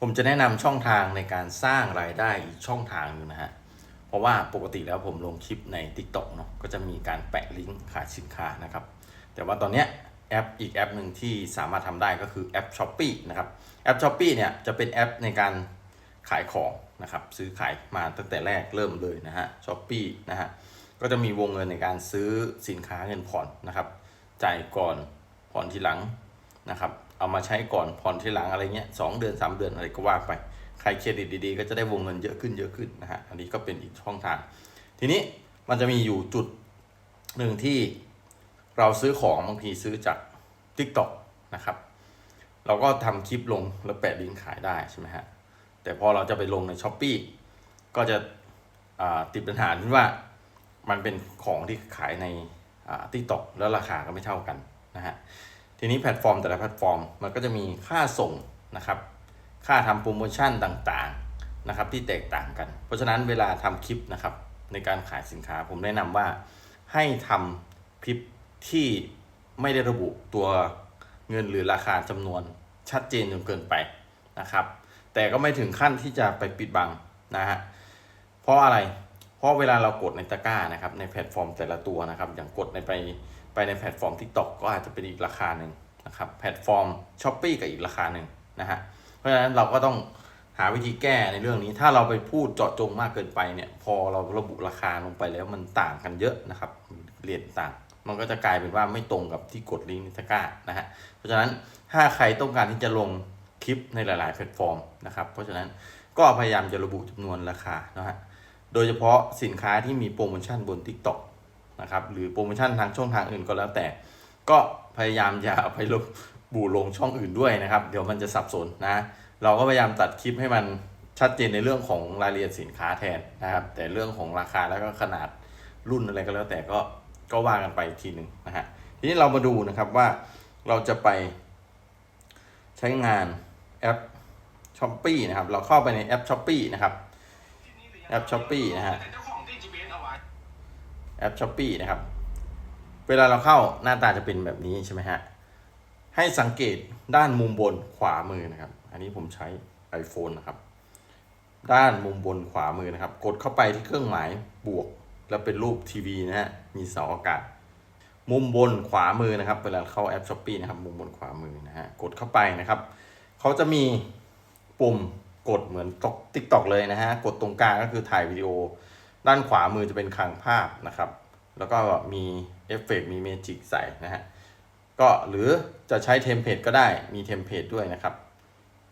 ผมจะแนะนำช่องทางในการสร้างรายได้อีกช่องทางหนึงนะฮะ เพราะว่าปกติแล้วผมลงคลิปใน TikTok เนาะก็จะมีการแปะลิงก์ขายสินค้านะครับ แต่ว่าตอนเนี้ยแอปอีกแอปหนึ่งที่สามารถทำได้ก็คือแอป s h อ p e e นะครับแอป s h อ p e e เนี่ยจะเป็นแอปในการขายของนะครับซื้อขายมาตั้งแต่แรกเริ่มเลยนะฮะ s h อ p e e นะฮะก็จะมีวงเงินในการซื้อสินค้าเงินผ่อนนะครับ จ่ายก่อนผ่อนทีหลังนะครับ เอามาใช้ก่อนผ่อนทีหลังอะไรเงี้ยสองเดือนสามเดือนอะไรก็ว่าไป ใครเครดิตดีๆ ก็จะได้วงเงินเยอะขึ้นเยอะขึ้นนะฮะ อันนี้ก็เป็นอีกช่องทาง ทีนี้มันจะมีอยู่จุดหนึ่งที่เราซื้อของบางทีซื้อจาก TikTok นะครับ เราก็ทำคลิปลงแล้วแปะลิงก์ขายได้ใช่ไหมฮะ แต่พอเราจะไปลงใน s h อ p e e ก็จะติดปัญหาที่ว่ามันเป็นของที่ขายในทิกตอกแล้วราคาก็ไม่เท่ากันนะฮะ ทีนี้แพลตฟอร์มแต่ละแพลตฟอร์มมันก็จะมีค่าส่งนะครับ ค่าทำโปรโมชั่นต่างๆนะครับที่แตกต่างกัน เพราะฉะนั้นเวลาทำคลิปนะครับในการขายสินค้าผมแนะนำว่าให้ทำคลิปที่ไม่ได้ระบุตัวเงินหรือราคาจำนวนชัดเจนจนเกินไปนะครับ แต่ก็ไม่ถึงขั้นที่จะไปปิดบังนะฮะเพราะอะไร เพราะเวลาเรากดในตะกร้านะครับในแพลตฟอร์มแต่ละตัวนะครับ อย่างกดในไป ไปในแพลตฟอร์ม TikTok ก็อาจจะเป็นอีกราคาหนึ่งนะครับแพลตฟอร์ม s h อ p e e กับอีกราคาหนึ่งนะฮะเพราะฉะนั้นเราก็ต้องหาวิธีแก้ในเรื่องนี้ ถ้าเราไปพูดเจาะจงมากเกินไปเนี่ยพอเราระบุราคาลงไปแล้วมันต่างกันเยอะนะครับเรียนต่าง มันก็จะกลายเป็นว่าไม่ตรงกับที่กดลิงก์ในตะกร้านะฮะเพราะฉะนั้นถ้าใครต้องการที่จะลงคลิปในหลาย ๆ แพลตฟอร์มนะครับเพราะฉะนั้นก็พยายามจะระบุจำนวนราคานะฮะโดยเฉพาะสินค้าที่มีโปรโมชั่นบน TikTok นะครับหรือโปรโมชั่นทางช่องทางอื่นก็แล้วแต่ ก็พยายามอย่าไประบุลงช่องอื่นด้วยนะครับ เดี๋ยวมันจะสับสนนะ เราก็พยายามตัดคลิปให้มันชัดเจนในเรื่องของรายละเอียดสินค้าแทนนะครับ แต่เรื่องของราคาแล้วก็ขนาดรุ่นอะไรก็แล้วแต่ก็ก็ว่ากันไปอีกทีหนึ่งนะฮะทีนี้เรามาดูนะครับว่าเราจะไปใช้งานแอป s h อ p e e นะครับ เราเข้าไปในแอป s h อ p e e นะครับแอป s h อ p e e นะฮะ แอป s h อ p e e นะครับ เวลาเราเข้าหน้าตาจะเป็นแบบนี้ใช่ไหมฮะ ให้สังเกตด้านมุมบนขวามือนะครับ อันนี้ผมใช้ iPhone นะครับ ด้านมุมบนขวามือนะครับ กดเข้าไปที่เครื่องหมายบวก แล้วเป็นรูปทีวีนะฮะ มีเสาอากาศ มุมบนขวามือนะครับ เวลาเข้าแอป s h อ p e e นะครับ มุมบนขวามือนะฮะ กดเข้าไปนะครับเขาจะมีปุ่มกดเหมือนติ๊กตอกเลยนะฮะ กดตรงกลางก็คือถ่ายวิดีโอ ด้านขวามือจะเป็นคลังภาพนะครับ แล้วก็มีเอฟเฟกต์มีเมจิกใส่นะฮะก็หรือจะใช้เทมเพลตก็ได้มีเทมเพลตด้วยนะครับ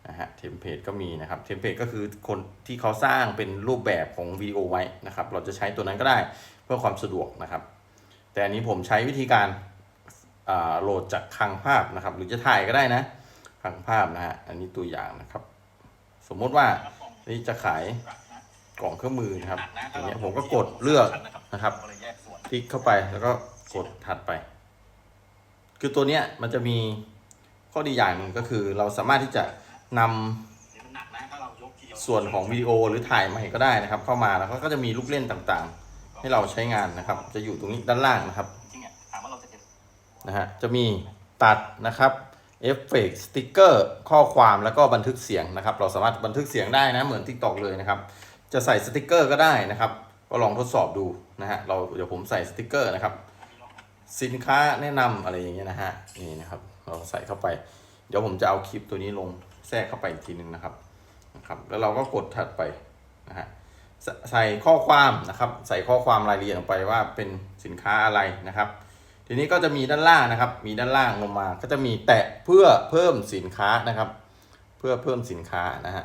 นะฮะเทมเพลตก็มีนะครับเทมเพลตก็คือคนที่เขาสร้างเป็นรูปแบบของวิดีโอไว้นะครับ เราจะใช้ตัวนั้นก็ได้เพื่อความสะดวกนะครับ แต่อันนี้ผมใช้วิธีการอ่าโหลดจากคลังภาพนะครับ หรือจะถ่ายก็ได้นะคลังภาพนะฮะอันนี้ตัวอย่างนะครับ สมมติว่านี่จะขาย กล่องเครื่องมือนะครับอย่างเงี้ยผมก็กดเลือกนะครับคลิกเข้าไปแล้วก็กดถัดไป คือตัวเนี้ยมันจะมีข้อดีอย่างหนึ่งก็คือ เราสามารถที่จะนำส่วนของวิดีโอหรือถ่ายใหม่ก็ได้นะครับ เข้ามาแล้วเขาก็จะมีลูกเล่นต่างๆ ให้เราใช้งานนะครับ จะอยู่ตรงนี้ด้านล่างนะครับจริงๆอะถามว่าเราจะเก็บนะฮะจะมีตัดนะครับเอฟเฟกต์สติกเกอร์ข้อความแล้วก็บันทึกเสียงนะครับ เราสามารถบันทึกเสียงได้นะ เหมือน TikTok เลยนะครับ จะใส่สติกเกอร์ก็ได้นะครับ ก็ลองทดสอบดูนะฮะเราเดี๋ยวผมใส่สติกเกอร์นะครับ สินค้าแนะนำอะไรอย่างเงี้ยนะฮะนี่นะครับ เราใส่เข้าไป เดี๋ยวผมจะเอาคลิปตัวนี้ลงแทรกเข้าไปอีกทีหนึ่งนะครับนะครับ แล้วเราก็กดถัดไปนะฮะใสใส่ข้อความนะครับ ใส่ข้อความรายละเอียดลงไปว่าเป็นสินค้าอะไรนะครับ ทีนี้ก็จะมีด้านล่างนะครับ มีด้านล่างลงมา ก็จะมีแตะเพื่อเพิ่มสินค้านะครับ เพื่อเพิ่มสินค้านะฮะ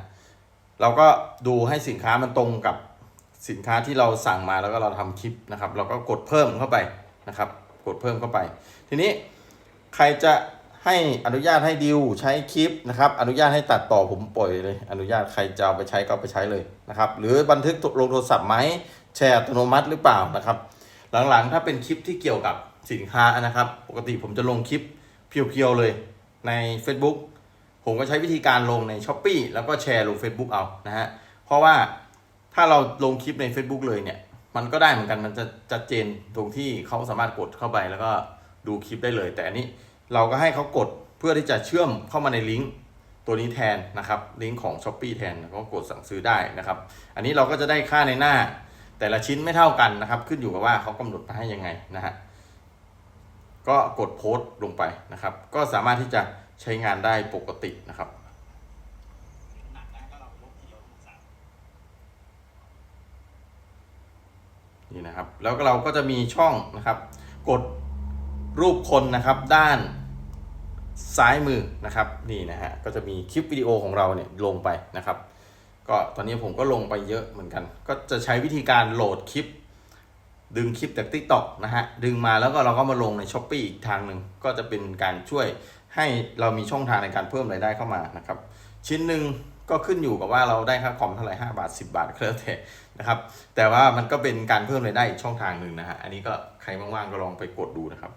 เราก็ดูให้สินค้ามันตรงกับสินค้าที่เราสั่งมาแล้วก็เราทำคลิปนะครับ เราก็กดเพิ่มเข้าไปนะครับ กดเพิ่มเข้าไป ทีนี้ใครจะให้อนุญาตให้ดิวใช้คลิปนะครับ อนุญาตให้ตัดต่อผมปล่อยเลย อนุญาตใครจะเอาไปใช้ก็ไปใช้เลยนะครับ หรือบันทึกลงโทรศัพท์ไหมแชร์อัตโนมัติหรือเปล่านะครับ หลังๆ ถ้าเป็นคลิปที่เกี่ยวกับสินค้านะครับ ปกติผมจะลงคลิปเพียวๆเลยใน Facebook ผมก็ใช้วิธีการลงใน s h อ p e e แล้วก็แชร์ลง Facebook เอานะฮะ เพราะว่าถ้าเราลงคลิปใน Facebook เลยเนี่ย มันก็ได้เหมือนกันมันจะจัดเจนตรงที่เขาสามารถกดเข้าไปแล้วก็ดูคลิปได้เลย แต่อันนี้เราก็ให้เขากดเพื่อที่จะเชื่อมเข้ามาในลิงก์ตัวนี้แทนนะครับลิงก์ของ s h อ p e e แทนก็กดสั่งซื้อได้นะครับ อันนี้เราก็จะได้ค่าในหน้า แต่ละชิ้นไม่เท่ากันนะครับ ขึ้นอยู่กับว่าเขากำหนดมาให้ยังไงนะฮะ ก็กดโพสต์ลงไปนะครับ ก็สามารถที่จะใช้งานได้ปกตินะครับ นี่นะครับ แล้วก็เราก็จะมีช่องนะครับ กดรูปคนนะครับด้านซ้ายมือนะครับนี่นะฮะก็จะมีคลิปวิดีโอของเราเนี่ยลงไปนะครับ ก็ตอนนี้ผมก็ลงไปเยอะเหมือนกัน ก็จะใช้วิธีการโหลดคลิป ดึงคลิปจาก t ิ k t o k นะฮะ ดึงมาแล้วก็เราก็มาลงใน s h อป e e อีกทางหนึ่งก็จะเป็นการช่วยให้เรามีช่องทางในการเพิ่มรายได้เข้ามานะครับ ชิ้นหนึ่งก็ขึ้นอยู่กับว่าเราได้ค่าคอมเท่าไหร่5บาท 10 บาทก็แล้วแต่นะครับ แต่ว่ามันก็เป็นการเพิ่มรายได้อีกช่องทางหนึ่งนะฮะ อันนี้ก็ใครว่างๆก็ลองไปกดดูนะครับ